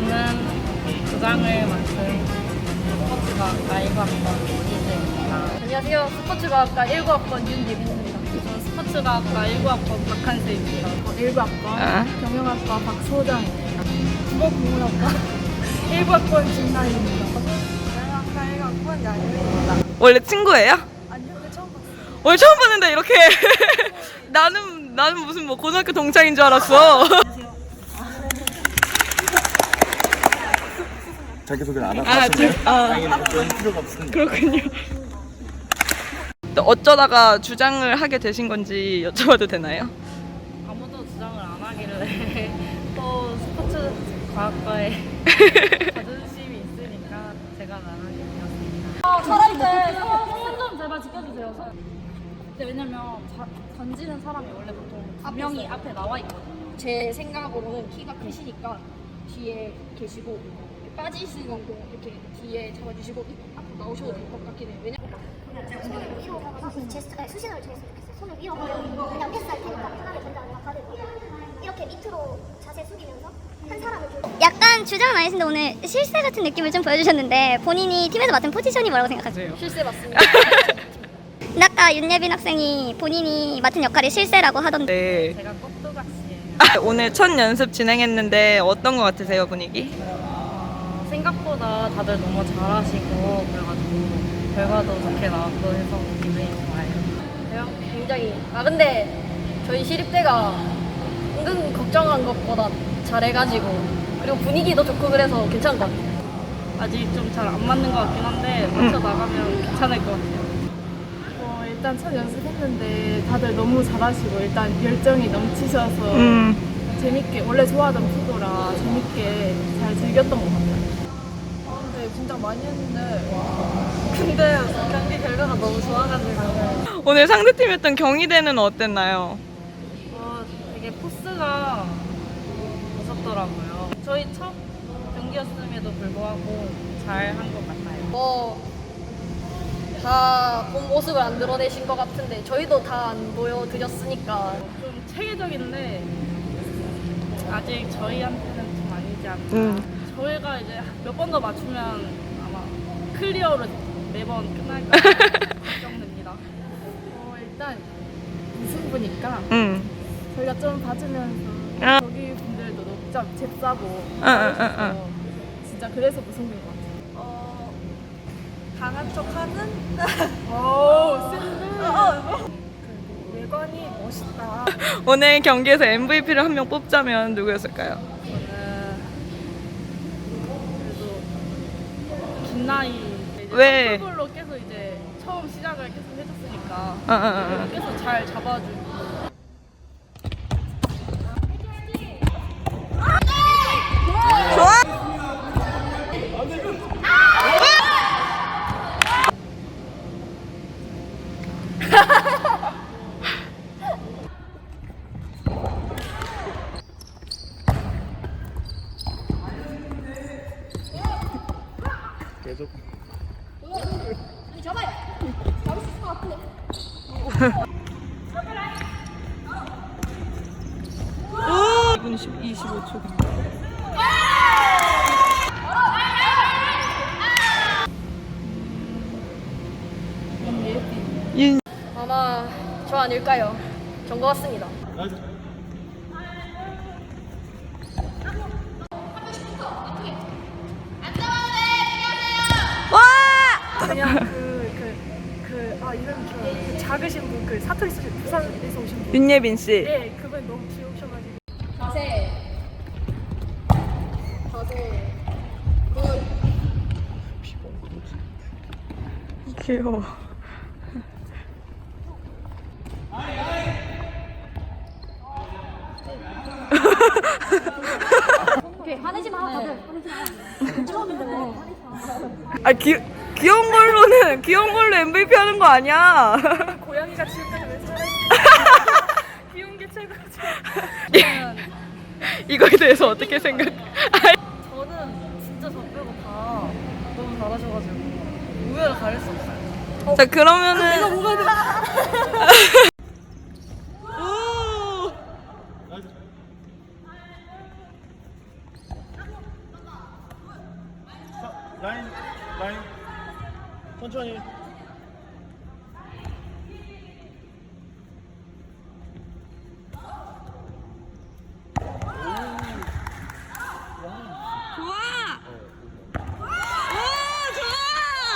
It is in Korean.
저는 부장을 맡은 스포츠과학과 1학번 이재입니다. 안녕하세요. 스포츠과학과 19학번 윤예빈입니다. 저는 스포츠과학과 1학번 박한세입니다. 1학번 아. 경영학과 박소정입니다. 국어국문학과 1학번 김나희입니다. 경영학과 1학번 양유입니다. 원래 친구예요? 아니요, 근데 처음 봤어요. 오늘 처음 봤는데 이렇게 나는 나는 무슨 뭐 고등학교 동창인 줄 알았어. 자기소개를 안 아, 하고 저- 아. 당연히 그런 필요가 없습니다. 그렇군요. 또 어쩌다가 주장을 하게 되신 건지 여쭤봐도 되나요? 아무도 주장을 안 하길래 또 스포츠 과학과에 자존심이 있으니까 제가 나가게 되었습니다. 어, 차라리 손좀 제발 지켜주세요. 손. 근데 왜냐면 자, 던지는 사람이 원래 보통 두 명이 앞에 나와 있거든요. 제 생각으로는 키가 크시니까 뒤에 계시고 빠지시는 공 이렇게 뒤에 잡아주시고 앞으로 나오셔도 될 것 같긴 해요. 왜냐면 손을 위로 하거나 제스처, 아니, 수신호를 정했으면 좋겠어요. 손을 위로 하면 그냥 패스할 테니까 편하게 전달하는 받을 이렇게 밑으로 자세 숙이면서 한 사람을 들고 약간 주장은 아니신데 오늘 실세 같은 느낌을 좀 보여주셨는데 본인이 팀에서 맡은 포지션이 뭐라고 생각하세요? 실세 맞습니다. 근데 아까 윤예빈 학생이 본인이 맡은 역할이 실세라고 하던데 네. 제가 꼭두각시예요. 아, 오늘 첫 연습 진행했는데 어떤 것 같으세요 분위기? 어, 생각보다 다들 너무 잘하시고 그래가지고 결과도 좋게 나왔고 해서 기분이 좋아요. 그래요? 굉장히 아 근데 저희 시립대가 은근 걱정한 것보다 잘해가지고 그리고 분위기도 좋고 그래서 괜찮은 것 같아요. 아직 좀 잘 안 맞는 것 같긴 한데 맞춰 나가면 괜찮을 것 같아요. 어, 일단 첫 연습했는데 다들 너무 잘하시고 일단 열정이 넘치셔서 음. 재밌게 원래 좋아하던 프로라 재밌게 잘 즐겼던 것 같아요. 네, 진짜 많이 했는데 근데 경기 결과가 너무 좋아가지고 오늘 상대팀이었던 경희대는 어땠나요? 어, 되게 포스가 무섭더라고요. 저희 첫 경기였음에도 불구하고 잘 한 것 같아요. 뭐다본 모습을 안 드러내신 것 같은데 저희도 다 안 보여드렸으니까 좀 체계적인데 아직 저희한테는 좀 아니지 않나. 음. 저희가 이제 몇 번 더 맞추면 아마 클리어로 매번 끝날 것 걱정됩니다. 어, 일단 무승부니까 음. 저희가 좀 봐주면서 아. 저기 분들도 녹잡 잽싸고 응, 응, 응, 싸우셔서 진짜 그래서 무승부인 것 같아요. 어, 강한 척 하는 오, 센데. 외관이 멋있다. 오늘 경기에서 MVP를 한 명 뽑자면 누구였을까요? 저는 그래도 김나희 이제 왜? 서브볼로 계속 이제 처음 시작을 계속 해줬으니까 어, 어, 어. 계속 잘 잡아주고 계속 오! 2분 25초. 윤 아마 저 아닐까요? 전것 같습니다. 그냥 그, 그, 그, 아, 이름 기억 그 작으신 분, 그 사투리 쓰신 부산에서 오신 분. 윤예빈 씨. 네, 그분 너무 귀여우셔가지고. 자세. 자세. 굿. 귀여워. 오케이, 화내지 마, 다들. 화내지 마. 처음인데 뭐. 아, 귀, 귀여운 걸로는, 귀여운 걸로 MVP 하는 거 아니야. 고양이가 지금까지 왜 살아있지? 귀여운 게 최고지. 이거에 대해서 어떻게 생각? 저는 진짜 저 빼고 다 너무 잘하셔가지고 우열을 가릴 수 없어요. 자, 그러면은. 오! 라인 라인 천천히